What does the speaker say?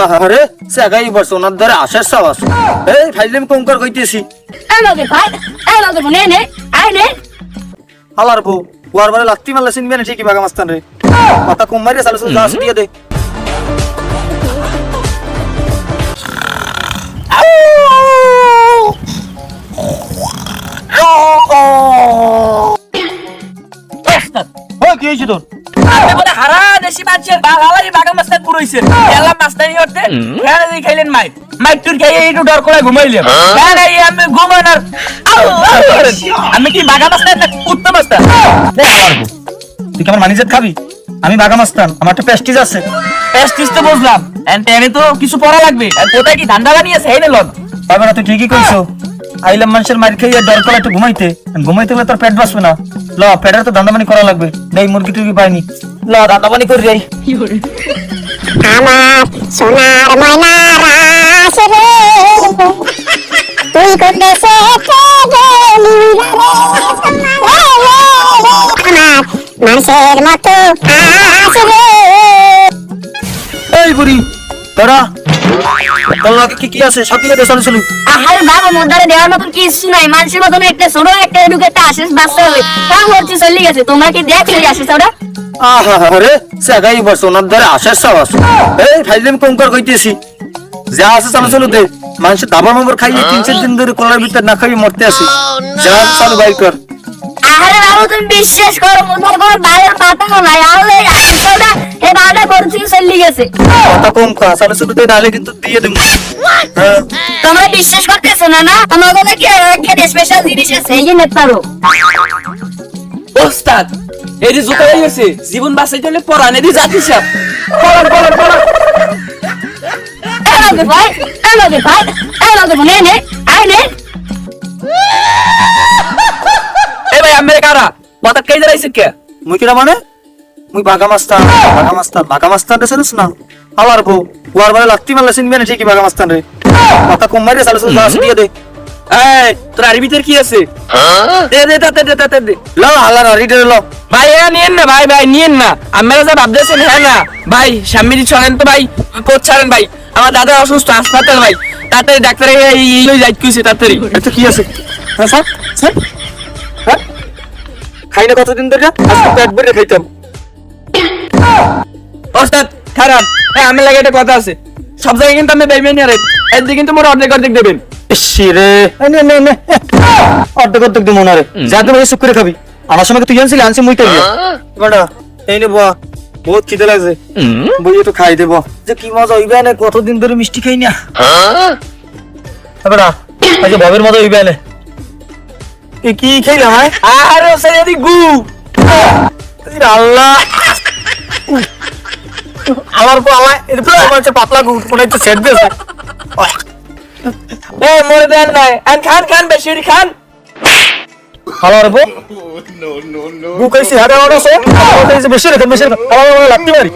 আরে সেগাই বসো ওনার ধরে আসার সাবাস এই ফাইলেম কঙ্কর কইতেছি। আলার বউ ওয়ার বারে লাত্তি মারলে চিনবে না ঠিকই বাগা মাস্তান রে। কথা কম মারিয়ে চালু যা দিয়ে দে। কি হয়েছে তোর? হারা দেশি মানুষের বাল হালাই এলা মাস্তানি খাইলেন মাই। মাই একটু ডর করে হ্যাঁ এই আমি ঘুমানোর আমি কি বাগা মাস্তান কুত্তা মাস্তান তুই কি আমার মানিজেত খাবি? আমি বাগা মাস্তান আমার একটা প্রেস্টিজ আছে। পেস্টিস তো বুঝলাম। এনে তো কিছু পড়া লাগবে। কোথায় কি ধান্দা বানিয়েছে এই নেলন তবে না তুই ঠিকই কইছো। আইলাম মানুষের মার খেয়ে ডর করে একটু ঘুমাইতে। ঘুমাইতে গেলে তোর পেট বাঁচবে না। ল পেটের তো দান্দামানি করা লাগবে। দেই মুরগি টুরগি পাইনি। ল দান্দামানি করে যাই আমার সোনার ময়না রাস রে। তুই কোথায় সে আমার মানুষের মতো আস রে। এই বুড়ি লগে কি কি আছে সব দিকে দেশাল ছিল আহারে বাবা মোদ্দারে দেওয়ার মতন কিছু নাই। মানুষের মতন একটা ছোট একটা এডুকে একটা আসিস বাচ্চা হবে কাম হচ্ছে চলে গেছে। তোমরা কি দেখলে আসিস ওটা আহা রে সেগাই বসো ওনার ধরে আসার সাবাস এই ফাইলেম কঙ্কর কইতেছি। যা আছে চালু চালু দে। মানুষের দাবা নম্বর খাইয়ে তিন চার দিন ধরে কলার ভিতর না খাইয়ে মরতে আছে। যা চালু বাই কর আহারে বাবা তুমি বিশ্বাস করো মোদ্দার কোনো বাইরের পাতা নাই। আলে ওটা এ বাবা করছি চলে গেছে। কথা কম খা চালু চালু দে নাহলে কিন্তু দিয়ে দেবো তোমরা বিশ্বাস করতেছো না না? আমার কথা কি স্পেশাল জিনিস আছে এই যে নেতারো ওস্তাদ এই হয়ে গেছে। জীবন বাঁচাইতে হলে পড়ানে দিয়ে জাতি সাপ ভাই ভাই নে নে আয় নে এ ভাই আমি কারা কথা কে দাঁড়াইছে কে? মুই কিরা মানে? মুই বাগা মাস্তান বাগা মাস্তান বাগা মাস্তান রে শুনিস না আলার বউ ওয়ার বারে লাত্তি মারলে চিনবে না ঠিকই বাগা মাস্তান রে কথা কম মারিয়ে চালু চালু দিয়ে দে। এই তোর আরে ভিতর কি আছে? দে দে তাতে দে তাতে দে ল ল। ভাই এ নিয়েন না ভাই ভাই নিয়েন না। আপনারা যা ভাবতেছেন হ্যাঁ না। ভাই তো ভাই। কোচ ছাড়েন ভাই। আমার দাদা অসুস্থ হাসপাতাল ভাই। তাড়াতাড়ি ডাক্তারে লই যাই কইছে তাড়াতাড়ি। এটা কি আছে? হ্যাঁ স্যার? স্যার? হ্যাঁ? খাই না কতদিন ধরে? আজকে পেট ভরে খাইতাম। ওস্তাদ খারাপ। হ্যাঁ আমি লাগে একটা কথা আছে। সব জায়গায় কিন্তু আমি বেইমেনি আরে এদিকে কিন্তু মোর অর্ধেক অর্ধেক দেবেন। ইসি রে এ নে নে নে অর্ধেক অর্ধেক দিব না রে যা তুমি সুখ করে খাবি। আমার সময় তুই আনছিলি আনছি মুই তো বেটা এই নে বুয়া বহুত খিদে লাগছে। বই একটু খাই দেব যে কি মজা হইবে না কতদিন ধরে মিষ্টি খাই না। বেটা ভবের মতো হইবে না এ কি আর গু। আল্লাহ। আমার পর আমার পাতলা গুড় মনে হচ্ছে সেট দিয়েছে। এ মরে দেন নাই। আন খান খান বেশি করে খান। আমার বউ। গু কইছি হারে ওরা সে। বেশি রেখে বেশি রেখে আমার লাগতে পারি।